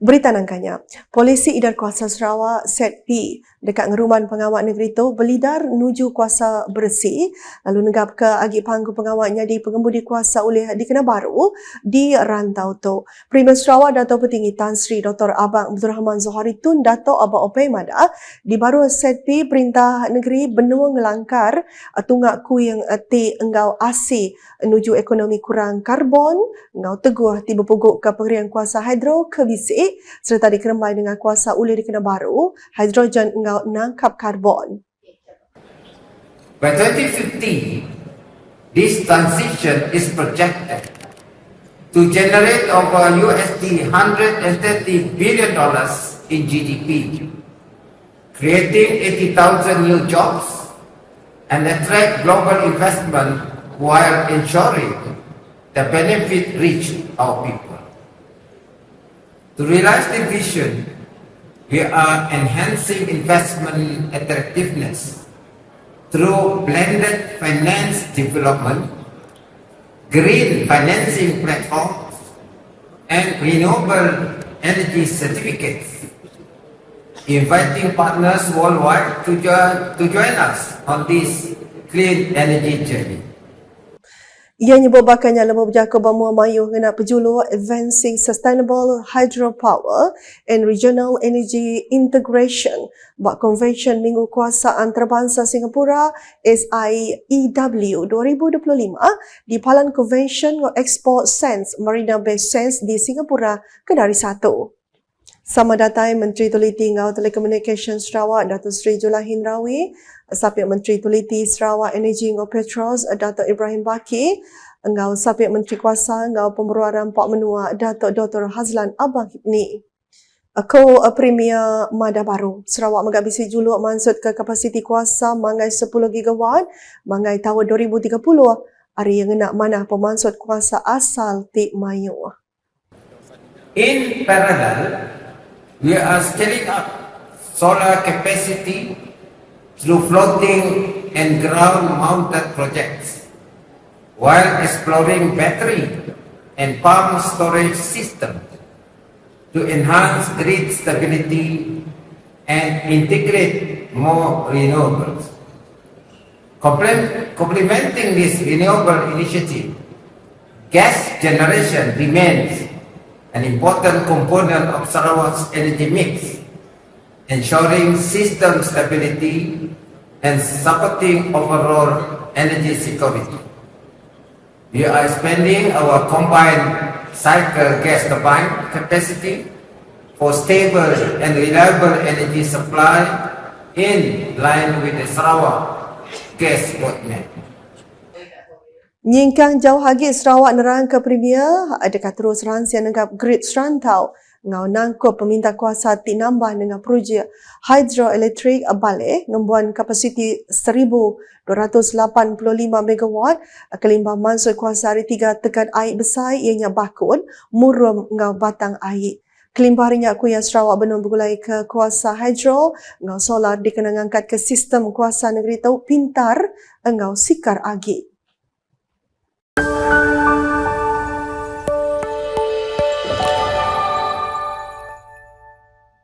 Berita nangkanya, Polisi Idar Kuasa Sarawak Set P dekat ngeruman pengawal negeri tu belidar menuju kuasa bersih lalu negap ke agi panggu pengawalnya di pengemudi kuasa oleh dikena baru di rantau tu. Premier Sarawak Dato' Petinggi Tan Sri Dr. Abang Abdul Rahman Zohari Tun Dato' Abang Opay Mada di baru Set P Perintah Negeri benua ngelangkar tunggak ku yang ti enggau asi menuju ekonomi kurang karbon engau teguh tiba puguk ke pengerian kuasa hidro ke bisik serta dikeremai dengan kuasa ulir dikena baru, hidrogen engau nangkap karbon. By 2050, this transition is projected to generate over USD 130 billion dollars in GDP, creating 80,000 new jobs and attract global investment while ensuring the benefit reach our people. To realize the vision, we are enhancing investment attractiveness through blended finance development, green financing platforms, and renewable energy certificates, inviting partners worldwide to join, to join us on this clean energy journey. Ia nyebut bakanya lemah berjaka bamua mayu kena pejulur Advancing Sustainable Hydropower and Regional Energy Integration bak Convention Minggu Kuasa Antarabangsa Singapura SIEW 2025 di Palan Convention Export Sense Marina Bay Sense di Singapura Kendari 1. Sama datai Menteri Teliti Ngau Telecommunication Sarawak Datuk Seri Julahin Rawi, Sapiak Menteri Teliti Sarawak Energy Ngau Petros Datuk Ibrahim Baki, Ngau Sapiak Menteri Kuasa Ngau Pemberuaran Pak Menua Datuk Dr. Hazlan Abang Hibni. Ko Premier Mada Baru, Sarawak menghabisi juluk mansut ke kapasiti kuasa mangai 10 gigawatt mangai tahun 2030 hari yang nak mana pemansut kuasa asal Tik Mayu. In parallel, we are scaling up solar capacity through floating and ground-mounted projects, while exploring battery and pump storage systems to enhance grid stability and integrate more renewables. Complementing this renewable initiative, gas generation remains an important component of Sarawak's energy mix, ensuring system stability and supporting overall energy security. We are expanding our combined cycle gas turbine capacity for stable and reliable energy supply in line with the Sarawak gas roadmap. Nyingkang jauh hagi Sarawak nerang ke Premier, adakah terus rahsia nenggap grid serantau? Ngau nangkup peminta kuasa ti nambah dengan projek hidroelektrik balik. Ngembuan kapasiti 1285 megawatt. Kelimbah mansur kuasa hari tiga tekan air besar ianya bakun murum ngau batang air. Kelimbah harinya kuya Sarawak benar bergulai ke kuasa hidro, ngau solar dikena ngangkat ke sistem kuasa negeri tahu pintar, engau sikar agi.